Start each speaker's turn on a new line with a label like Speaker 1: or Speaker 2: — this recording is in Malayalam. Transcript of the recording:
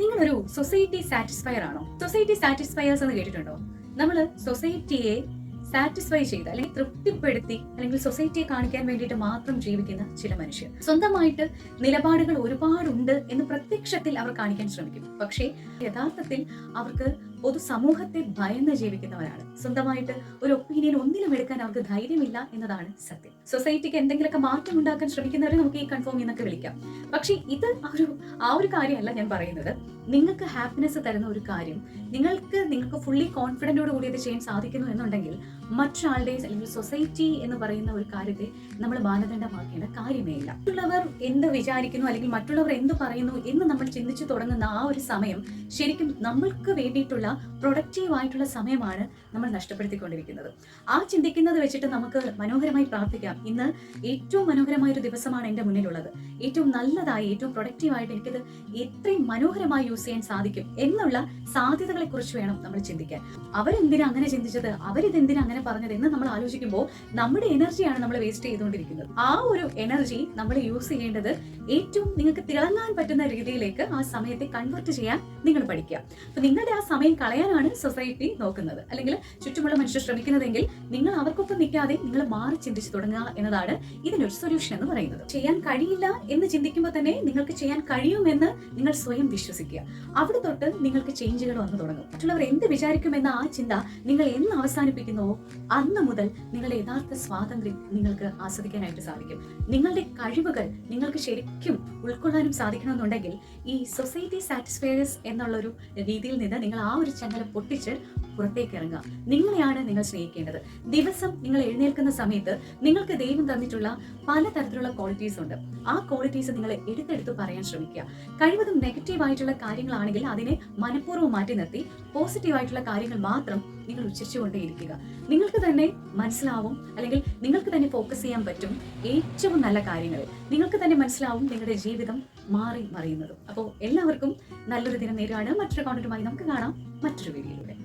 Speaker 1: നിങ്ങളൊരു സൊസൈറ്റി സാറ്റിസ്ഫയർ ആണോ? സൊസൈറ്റി സാറ്റിസ്ഫയേഴ്സ് എന്ന് കേട്ടിട്ടുണ്ടോ? നമ്മൾ സൊസൈറ്റിയെ സാറ്റിസ്ഫൈ ചെയ്ത് അല്ലെങ്കിൽ തൃപ്തിപ്പെടുത്തി അല്ലെങ്കിൽ സൊസൈറ്റിയെ കാണിക്കാൻ വേണ്ടിയിട്ട് മാത്രം ജീവിക്കുന്ന ചില മനുഷ്യർ. സ്വന്തമായിട്ട് നിലപാടുകൾ ഒരുപാടുണ്ട് എന്ന് പ്രത്യക്ഷത്തിൽ അവർ കാണിക്കാൻ ശ്രമിക്കും. പക്ഷേ യഥാർത്ഥത്തിൽ അവർക്ക് പൊതുസമൂഹത്തെ ഭയന്ന് ജീവിക്കുന്നവരാണ്. സ്വന്തമായിട്ട് ഒരു ഒപ്പീനിയൻ ഒന്നിലും എടുക്കാൻ അവർക്ക് ധൈര്യമില്ല എന്നതാണ് സത്യം. സൊസൈറ്റിക്ക് എന്തെങ്കിലുമൊക്കെ മാറ്റം ഉണ്ടാക്കാൻ ശ്രമിക്കുന്നവരെ നമുക്ക് ഈ കൺഫോം എന്നൊക്കെ വിളിക്കാം. പക്ഷേ ഇത് ഒരു ആ ഒരു കാര്യമല്ല ഞാൻ പറയുന്നത്. നിങ്ങൾക്ക് ഹാപ്പിനെസ് തരുന്ന ഒരു കാര്യം നിങ്ങൾക്ക് നിങ്ങൾക്ക് ഫുള്ളി കോൺഫിഡന്റോട് കൂടി ഇത് ചെയ്യാൻ സാധിക്കുന്നു എന്നുണ്ടെങ്കിൽ മറ്റൊരാളുടെ അല്ലെങ്കിൽ സൊസൈറ്റി എന്ന് പറയുന്ന ഒരു കാര്യത്തെ നമ്മൾ മാനദണ്ഡമാക്കേണ്ട കാര്യമേ ഇല്ല. മറ്റുള്ളവർ എന്ത് വിചാരിക്കുന്നു അല്ലെങ്കിൽ മറ്റുള്ളവർ എന്ത് പറയുന്നു എന്ന് നമ്മൾ ചിന്തിച്ചു തുടങ്ങുന്ന ആ ഒരു സമയം ശരിക്കും നമ്മൾക്ക് വേണ്ടിയിട്ടുള്ള പ്രൊഡക്റ്റീവ് ആയിട്ടുള്ള സമയമാണ് നമ്മൾ നഷ്ടപ്പെടുത്തിക്കൊണ്ടിരിക്കുന്നത്. ആ ചിന്തിക്കുന്നത് വെച്ചിട്ട് നമുക്ക് മനോഹരമായി പ്രാർത്ഥിക്കാം. ഇന്ന് ഏറ്റവും മനോഹരമായ ഒരു ദിവസമാണ് എന്റെ മുന്നിലുള്ളത്. ഏറ്റവും നല്ലതായി ഏറ്റവും പ്രൊഡക്റ്റീവായിട്ട് എനിക്കത് എത്രയും മനോഹരമായി യൂസ് ചെയ്യാൻ സാധിക്കും എന്നുള്ള സാധ്യതകളെ കുറിച്ച് വേണം നമ്മൾ ചിന്തിക്കാൻ. അവരെന്തിനാ അങ്ങനെ ചിന്തിച്ചത്? അവരിതെന്തിനാ അങ്ങനെ പറഞ്ഞത് എന്ന് നമ്മൾ ആലോചിക്കുമ്പോൾ നമ്മുടെ എനർജിയാണ് നമ്മൾ വേസ്റ്റ് ചെയ്തുകൊണ്ടിരിക്കുന്നത്. ആ ഒരു എനർജി നമ്മൾ യൂസ് ചെയ്യേണ്ടത് ഏറ്റവും നിങ്ങൾക്ക് തിളങ്ങാൻ പറ്റുന്ന രീതിയിലേക്ക് ആ സമയത്തെ കൺവെർട്ട് ചെയ്യാൻ നിങ്ങൾ പഠിക്കുക. അപ്പൊ നിങ്ങളുടെ ആ സമയം കളയാനാണ് സൊസൈറ്റി നോക്കുന്നത്. അല്ലെങ്കിൽ ചുറ്റുമുള്ള മനുഷ്യർ ശ്രമിക്കുന്നതെങ്കിൽ നിങ്ങൾ അവർക്കൊപ്പം നിൽക്കാതെ നിങ്ങൾ മാറി ചിന്തിച്ചു തുടങ്ങുക എന്നതാണ് ഇതിനൊരു സൊല്യൂഷൻ എന്ന് പറയുന്നത്. ചെയ്യാൻ കഴിയില്ല എന്ന് ചിന്തിക്കുമ്പോൾ തന്നെ നിങ്ങൾക്ക് ചെയ്യാൻ കഴിയുമെന്ന് നിങ്ങൾ സ്വയം വിശ്വസിക്കുക. അവിടെ തൊട്ട് നിങ്ങൾക്ക് ചേഞ്ചുകൾ വന്നു തുടങ്ങും. മറ്റുള്ളവർ എന്ത് വിചാരിക്കുമെന്ന ആ ചിന്ത നിങ്ങൾ എന്ന് അവസാനിപ്പിക്കുന്നുവോ അന്ന് മുതൽ നിങ്ങളുടെ യഥാർത്ഥ സ്വാതന്ത്ര്യം നിങ്ങൾക്ക് ആസ്വദിക്കാനായിട്ട് സാധിക്കും. നിങ്ങളുടെ കഴിവുകൾ നിങ്ങൾക്ക് ശരിക്കും ഉൾക്കൊള്ളാനും സാധിക്കണമെന്നുണ്ടെങ്കിൽ ഈ സൊസൈറ്റി സാറ്റിസ്ഫയേഴ്സ് എന്നുള്ളൊരു രീതിയിൽ നിന്ന് നിങ്ങൾ ആ ഒരു ചങ്ങല പൊട്ടിച്ച് പുറത്തേക്ക് ഇറങ്ങുക. നിങ്ങളെയാണ് നിങ്ങൾ സ്നേഹിക്കേണ്ടത്. ദിവസം നിങ്ങൾ എഴുന്നേൽക്കുന്ന സമയത്ത് നിങ്ങൾക്ക് ദൈവം തന്നിട്ടുള്ള പല തരത്തിലുള്ള ക്വാളിറ്റീസ് ഉണ്ട്. ആ ക്വാളിറ്റീസ് നിങ്ങൾ എടുത്തെടുത്ത് പറയാൻ ശ്രമിക്കുക. കഴിവതും നെഗറ്റീവ് ആയിട്ടുള്ള കാര്യങ്ങളാണെങ്കിൽ അതിനെ മനഃപൂർവം മാറ്റി നിർത്തി പോസിറ്റീവ് ആയിട്ടുള്ള കാര്യങ്ങൾ മാത്രം നിങ്ങൾ ഉച്ചരിച്ചുകൊണ്ടേയിരിക്കുക. നിങ്ങൾക്ക് തന്നെ മനസ്സിലാവും അല്ലെങ്കിൽ നിങ്ങൾക്ക് തന്നെ ഫോക്കസ് ചെയ്യാൻ പറ്റും ഏറ്റവും നല്ല കാര്യങ്ങൾ. നിങ്ങൾക്ക് തന്നെ മനസ്സിലാവും നിങ്ങളുടെ ജീവിതം മാറി മറിയുന്നതും. അപ്പോൾ എല്ലാവർക്കും നല്ലൊരു ദിനം നേരിടാണ് മറ്റൊരു കോണ്ടന്റുമായി നമുക്ക് കാണാം. മറ്റൊരു വീഡിയോയിലൂടെ.